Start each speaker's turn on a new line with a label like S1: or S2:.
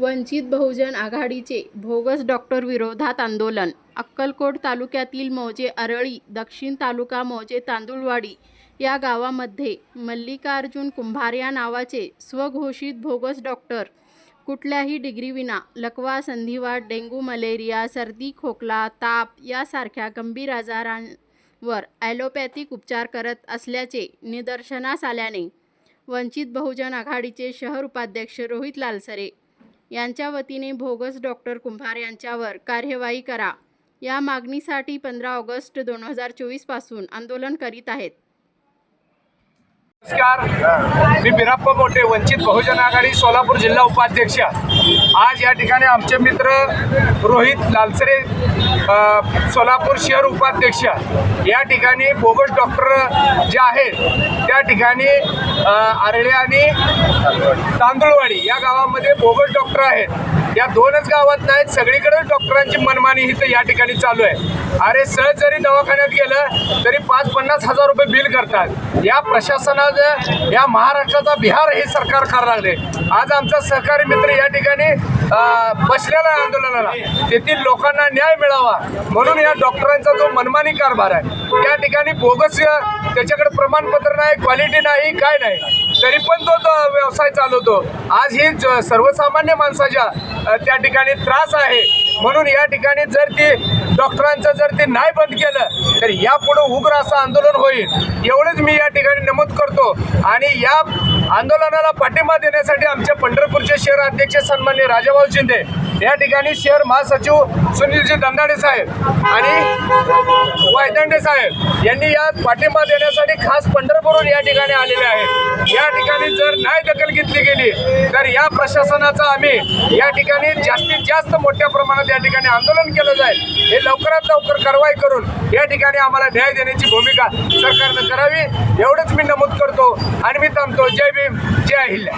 S1: वंचित बहुजन आघाडीचे bogus doctor विरोधात आंदोलन. अक्कलकोट तालुक्यातील मौजे अरळी दक्षिण तालुका मौजे तांदुळवाडी या गावामध्ये मल्लिकार्जुन कुंभार या नावाचे स्वघोषित भोगस डॉक्टर. कुठल्याही डिग्रीविना लकवा संधिवात डेंग्यू मलेरिया सर्दी खोकला ताप यासारख्या गंभीर आजारांवर ॲलोपॅथिक उपचार करत असल्याचे निदर्शनास आल्याने वंचित बहुजन आघाडीचे शहर उपाध्यक्ष रोहित लालसरे यांच्या वतीने भोगस डॉक्टर कुंभार यांच्यावर कार्यवाही करा. या मागणीसाठी पंधरा ऑगस्ट दोन हजार चोवीसपासून आंदोलन करीत आहेत.
S2: नमस्कार. मी बिराप्पा मोठे वंचित बहुजन आघाडी सोलापूर जिल्हा उपाध्यक्ष. आज या ठिकाणी आमचे मित्र रोहित लालसरे सोलापूर शहर उपाध्यक्ष. या ठिकाणी बोगस डॉक्टर जे आहेत त्या ठिकाणी आरळे आणि तांदूळवाडी या गावामध्ये बोगस डॉक्टर आहेत. या दोनच गावात नाहीत सगळीकडे डॉक्टरांची मनमानी इथं या ठिकाणी चालू आहे. अरे सहज जरी दवाखान्यात गेलं तरी पाच पन्नास हजार रुपये बिल करतात. या प्रशासनाचं या महाराष्ट्राचा बिहार हे सरकार करायला लागले. आज आमचा सहकारी मित्र या ठिकाणी बसलेला आंदोलनाला. तेथील लोकांना न्याय मिळावा म्हणून या डॉक्टरांचा जो मनमानी कारभार आहे त्या ठिकाणी बोगस त्याच्याकडे प्रमाणपत्र नाही क्वालिटी नाही काय नाही. तरी पण तो व्यवसाय चालवतो. आज ही ज- सर्वसामान्य माणसाच्या त्या ठिकाणी त्रास आहे. म्हणून या ठिकाणी जर ती डॉक्टरांचं जर ते नाही बंद केलं तर यापुढे उग्र असं आंदोलन होईल. एवढंच मी या ठिकाणी नमूद करतो. आणि या आंदोलनाला पाठिंबा देण्यासाठी आमचे पंढरपूरचे शहर अध्यक्ष सन्मान्य राजाभाऊ शिंदे या ठिकाणी शहर महासचिव सुनीलजी दंदाडे साहेब आणि वायदंडे साहेब यांनी या पाठिंबा देण्यासाठी खास पंढरपूरहून या ठिकाणी आलेले आहेत. या ठिकाणी जर नाही दखल घेतली गेली तर या प्रशासनाचा आम्ही या ठिकाणी जास्तीत जास्त मोठ्या प्रमाणात या ठिकाणी आंदोलन केलं जाईल. हे लवकरात लवकर कारवाई करून या ठिकाणी आम्हाला न्याय देण्याची भूमिका सरकारनं करावी. एवढंच मी नमूद करतो आणि मी थांबतो. जय भीम जय अहिल्या.